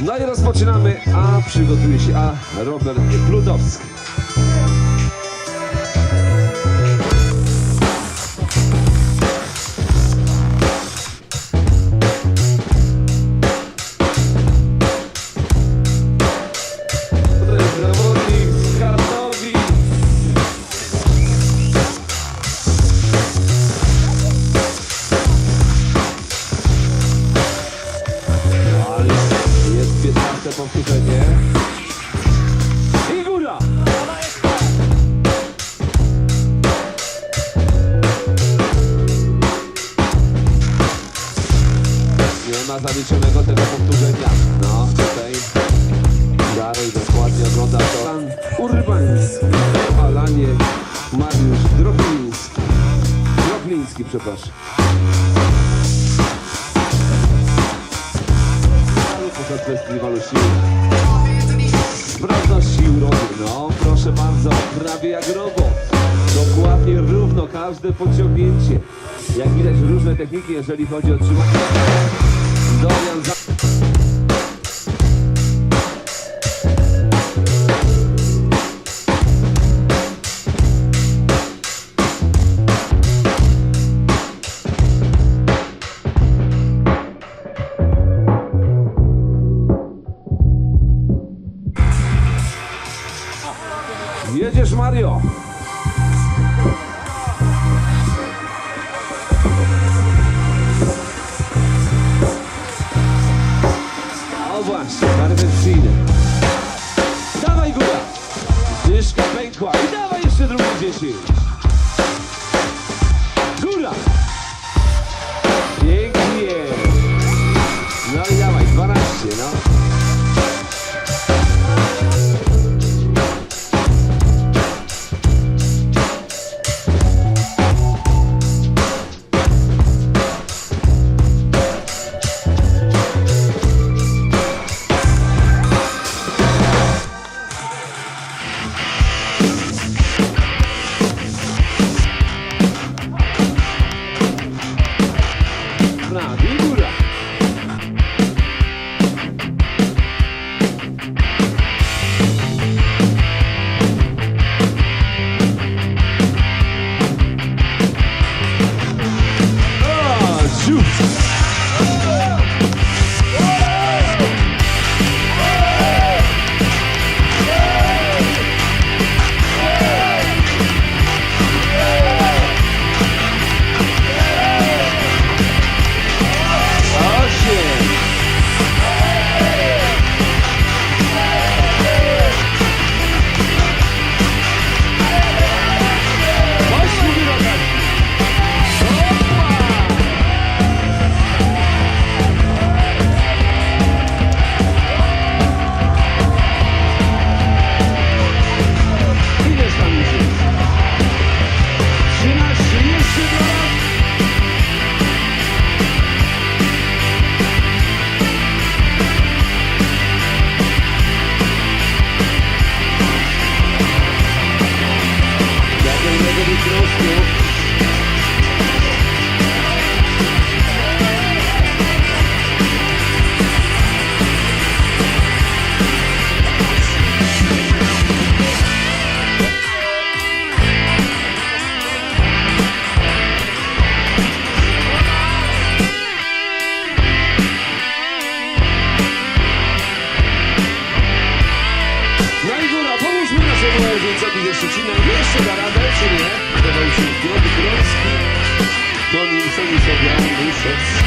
No i rozpoczynamy, a przygotuje się, a Robert Plutowski. To 15 powtórzenie. I góra! Nie ma zaliczonego tego powtórzenia. No, tutaj Dalej dokładnie ogląda to Pan Urbański, Alanie Mariusz Drobiński. Drobliński, przepraszam. Poza festiwalu sił. Sprawność sił no proszę bardzo, prawie jak robot. Dokładnie równo każde podciągnięcie. Jak widać różne techniki, jeżeli chodzi o trzymanie. Dorian Jedziesz Mario! O właśnie, perwersyjny. Dawaj góra! Dyszka pękła i dawaj jeszcze drugie 10. Góra! Jeszcze da radę, czy nie? Wydawał się Piotr Grodzki, Toni Sonisowia, Muszec. No,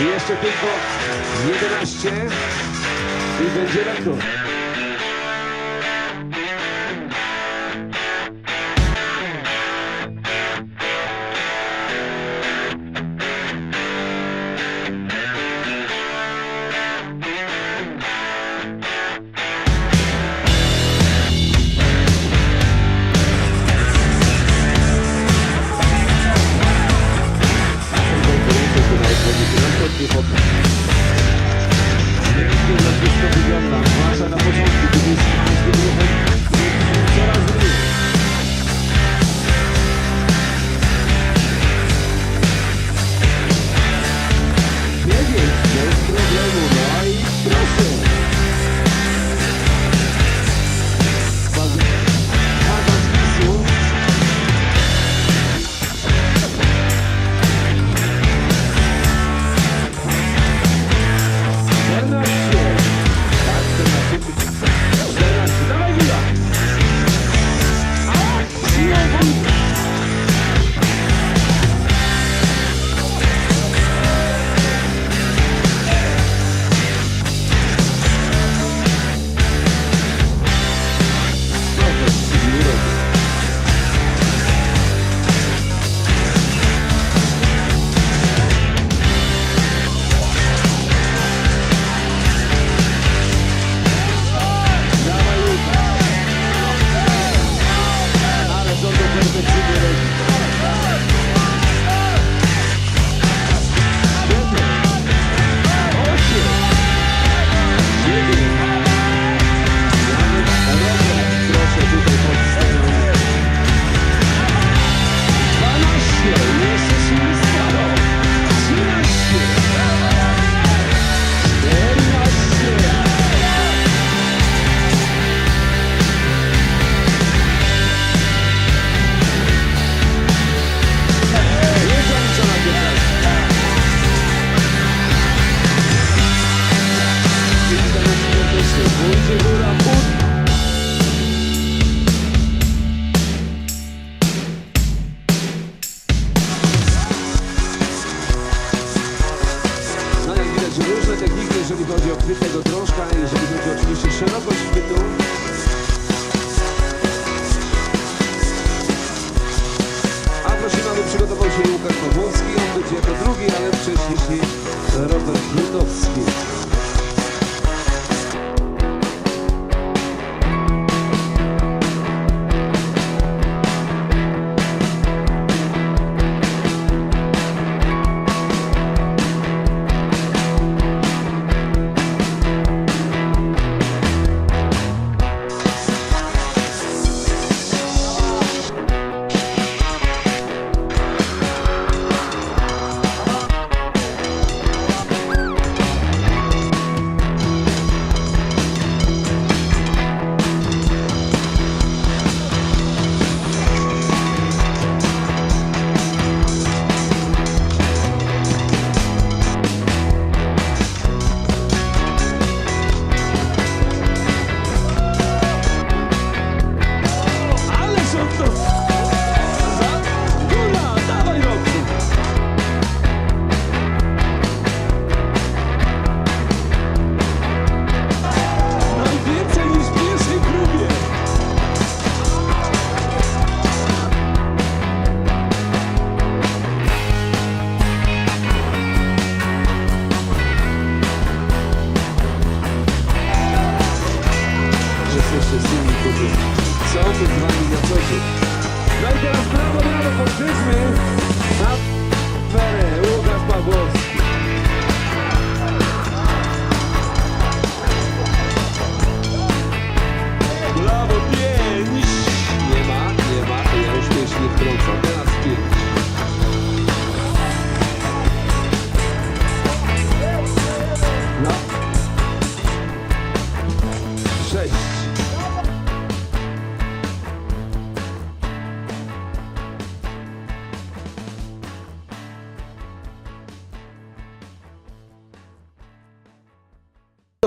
I jeszcze tylko 11. I będzie rekord.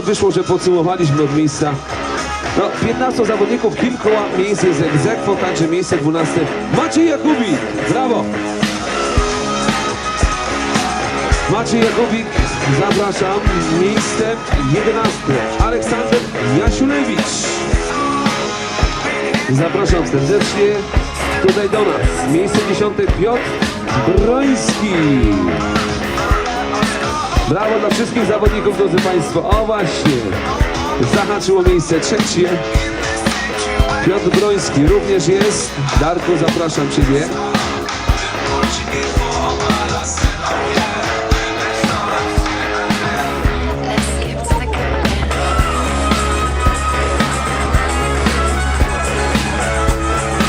Wyszło, że podsumowaliśmy od miejsca no, 15 zawodników, kilku miejsce z egzekwo, także miejsce 12. Maciej Jakubik, brawo! Maciej Jakubik, zapraszam, miejsce 11. Aleksander Jasiulewicz. Zapraszam serdecznie tutaj do nas. Miejsce 10. Piotr Broński. Brawo dla wszystkich zawodników, drodzy Państwo. O właśnie, zahaczyło miejsce trzecie. Piotr Broński również jest. Darku, zapraszam Ciebie.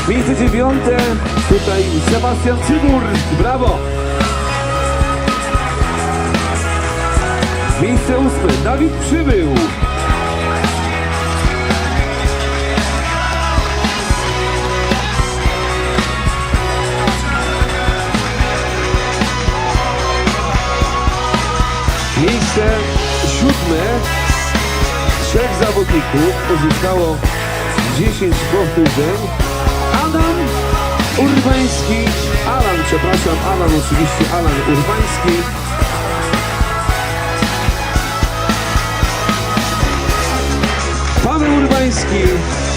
Miejsce dziewiąte, tutaj Sebastian Cybur, brawo! Miejsce ósme, Dawid Przybył. Miejsce siódme, trzech zawodników, pozostało 10 powtórzeń. Adam Urbański, Alan, przepraszam, Alan oczywiście, Alan Urbański. Paweł Urbański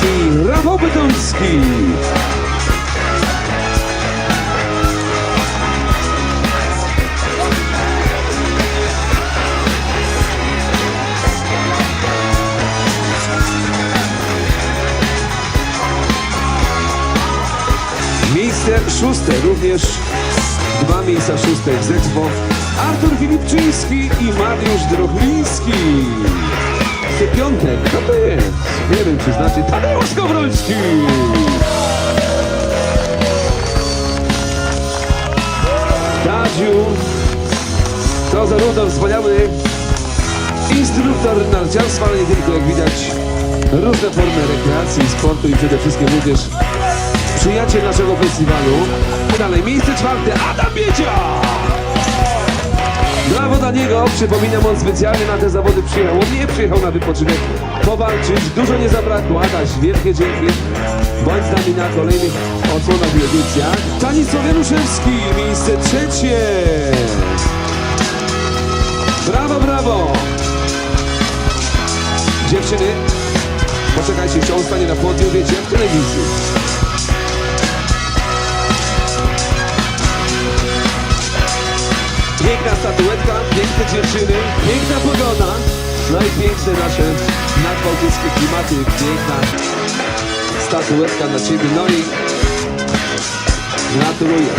i Rafał Bytomski. Miejsce szóste, również dwa miejsca szóste w Zexpo. Artur Filipczyński i Mariusz Drochliński. Miejsce piąte, kto to jest? Nie wiem, czy znaczy Tadeusz Kowroński. Tadziu, to zarówno wspaniały instruktor narciarstwa, ale nie tylko, jak widać, różne formy rekreacji, sportu i przede wszystkim również przyjaciel naszego festiwalu. Dalej, miejsce czwarte, Adam Biecia! Brawo dla niego, przypominam, on specjalnie na te zawody przyjechał. On nie przyjechał na wypoczynek powalczyć, dużo nie zabrakło. Adaś, wielkie dzięki. Bądź z nami na kolejnych odsłonach i edycjach. Stanisław Januszewski, miejsce trzecie. Brawo, brawo! Dziewczyny, poczekajcie, jeszcze on stanie na podium, wiecie, w telewizji. Piękna statuetka, piękne dziewczyny, piękna pogoda, no i piękne nasze nadbałtyckie klimaty, piękna statuetka dla Ciebie, no i gratuluję.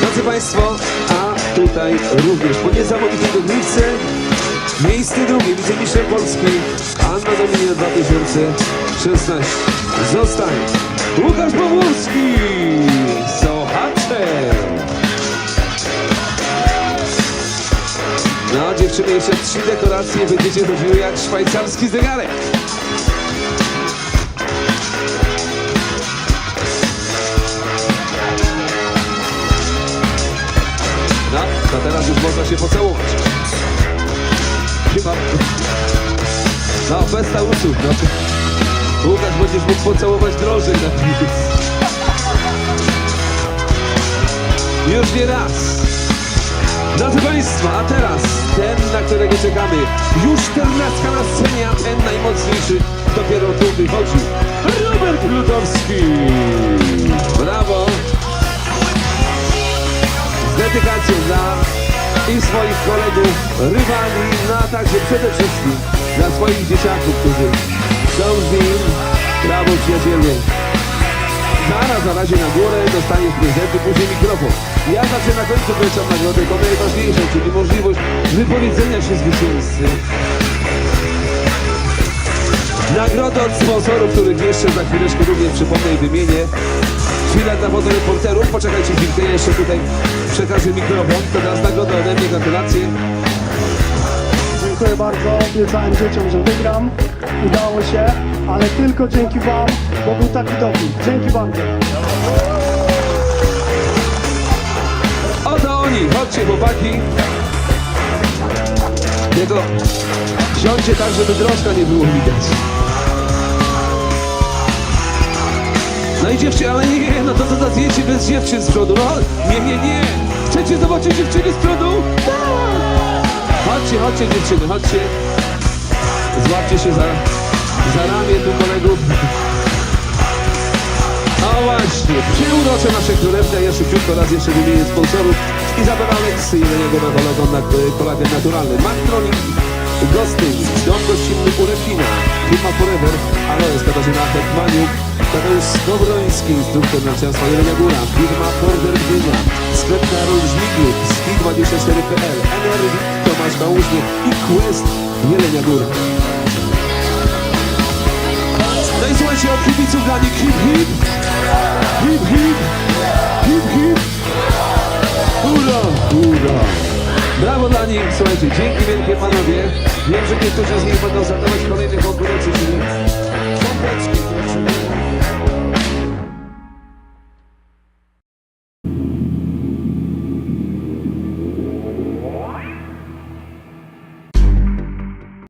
Drodzy Państwo, a tutaj również po niesamowitej dogrywce miejsce drugie, wicemistrzem Polski. Anna Dominina 2016 zostaje Łukasz Powórski Sochaczek Jeszcze trzy dekoracje będziecie chodziły jak szwajcarski zegarek No, to teraz już można się pocałować. Chyba... No, bez tałusów, no. Łukasz, będziesz mógł pocałować drożej na koniec. Już nie raz. Drodzy Państwa, a teraz ten, na którego czekamy. Już czternastka na scenie, a ten najmocniejszy dopiero tu wychodzi. Robert Lutowski. Brawo. Z dedykacją dla i swoich kolegów, rywali, no a także przede wszystkim dla swoich dzieciaków, którzy są z nim prawą przyjacielnie. Zaraz na razie na górę dostaniesz prezenty, później mikrofon. Ja zawsze na końcu wręczam nagrodę, to najważniejsze, czyli możliwość wypowiedzenia się zwycięzcy. Nagrodę od sponsorów, których jeszcze za chwileczkę również przypomnę i wymienię. Chwila dla fotoreporterów, poczekajcie chwilkę, jeszcze tutaj przekażę mikrofon. To nagroda ode mnie, gratulacje. Dziękuję bardzo. Obiecałem dzieciom, że wygram. Udało się, ale tylko dzięki Wam, bo był taki doping. Dzięki bardzo. Oni, chodźcie chłopaki. Tylko wsiądźcie tak, żeby drożka nie było widać. No i dziewczyny, ale nie, no to za zdjęcie bez dziewczyn z przodu. No, nie, nie, nie. Chcecie zobaczyć dziewczyny z przodu? Tak. Chodźcie, chodźcie dziewczyny, chodźcie. Złapcie się za, za ramię tu kolegów. No właśnie, przyuroczę nasze królewne, ja szybciutko raz jeszcze wymienię sponsorów. Izabela Leksy i Leniego Mewologon na kolagen naturalny. Maktronik, Gostyń, Dom Gościnny Urefina, firma Forever, Aloes, Katarzyna Hetmaniuk, Tadeusz Skowroński, instruktor narciarstwa Jelenia Góra, firma Border Gdynia, sklep Karol Żmigiuk, ski24.pl, Energy, Tomasz Kałużny i Quest Jelenia Góra. No i słuchajcie, od kibiców dla nich hip hip, hip hip, hip hip, Hurra, hurra! Brawo dla nich, słuchajcie, dzięki wielkie panowie. Wiem, że niektórzy z nich będą zadawać kolejne konkurencje, czyli